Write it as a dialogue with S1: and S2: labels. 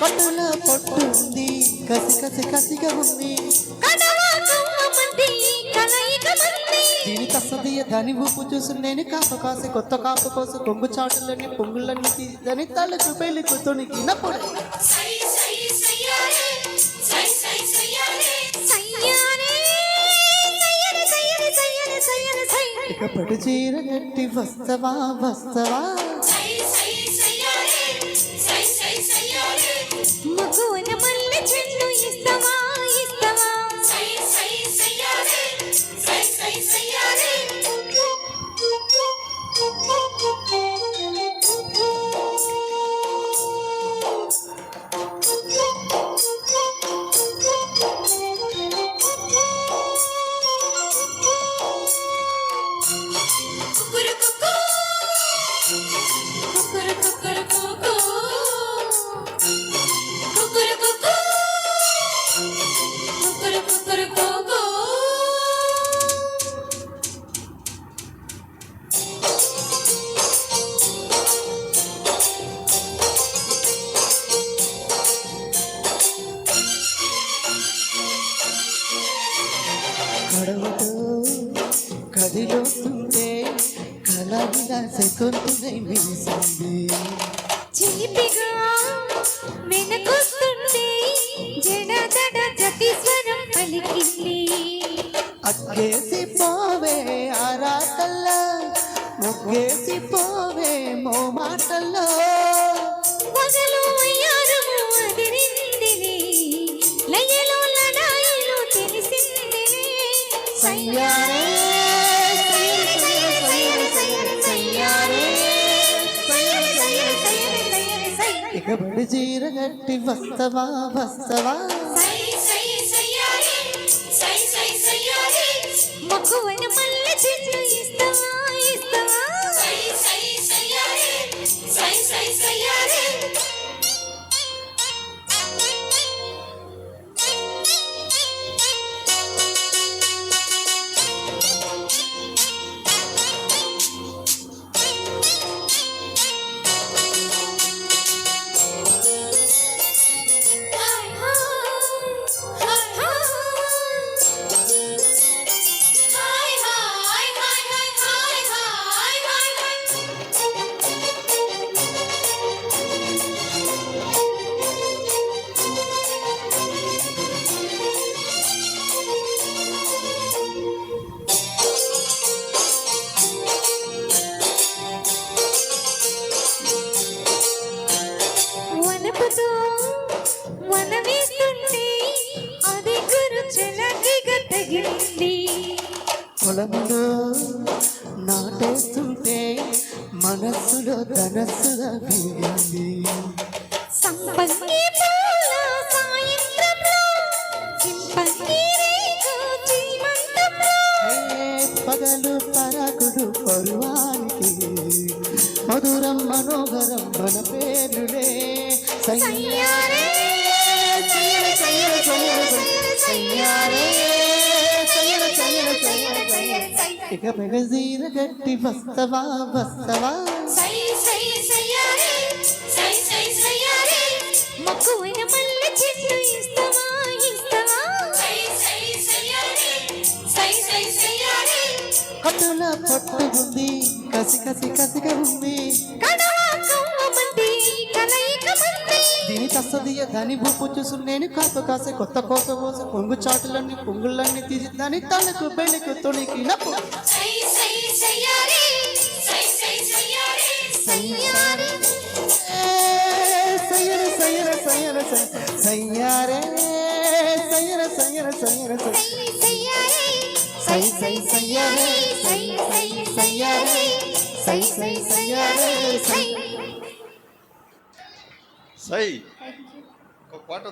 S1: కన్నుల పట్టుంది. కసి కసి కసిగా ఉంది. దీని దాని ఊపు చూసి నేను కాపు కాసి కొత్త కాపు కోసం కొంగు చాటులని పొంగులన్నీ
S2: తీదని తల చూపేలి కూతుని తినప్పుడు
S1: ఇక పడు చీర కట్టి వస్తవా వస్తవా?
S2: మగువన మల్ల చెట్టు ఇస్తావా ఇస్తావా కుక్కరు
S1: కుక్కరు చూస్తుంటే కళగా సెకుంటునే వేసింది.
S2: చిలిపిగా మెనకొస్తుంటే జనదడ జతి స్వరం పలికింది.
S1: అక్కేసి పోవే ఆరాటల్లో ఒక్కేసి పోవే మో మాటల్లో
S2: మొదలు అయ్యారు అదిరిందివి లయలో లడాయిలు తెలిసిందివి
S1: సయ్యారే? ఎప్పుడు చీరగట్టి వస్తవా వస్తవా?
S2: ఇస్తవా ఇస్తవా? సై సై సయ్యారే సై సై సయ్యారే వనపుతో వనవేస్తుంటే అది గురు చెలకిగా తగిలింది.
S1: పొలంలో నాటేస్తుంటే మనస్సులో ధనస్సుగా
S2: సంపంగి
S1: ఏ పగలు పరకుడు పరువానికి మధురం మనోహరం మన పేరులే ఇక మెగజీన గట్టి వస్తవా వస్తవా కట్టుల పొట్టు ఉంది కసి కసి కసిక ఉంది.
S2: కడా మంది
S1: దీని తస్తదియ దాని భూపు చూసు నేను కాపు కాసే కొత్త కోస కోస పొంగు చాటులన్నీ పొంగులన్నీ తీసి దాని తలకు బెళ్ళకు తొణికి నప్పు
S2: సై సై సయ్యారే. సై సై సయ్యారే. సయ్యారే.
S1: సయ్యర సయ్యర సయ్యర సయ్యారే. సయ్యర సయ్యర సయ్యర
S2: సై సయ్యారే.
S1: సై సై సయ్యారే. సై సై సయ్యారే. సై సై సయ్యారే. సై
S3: సై. ఒక పాట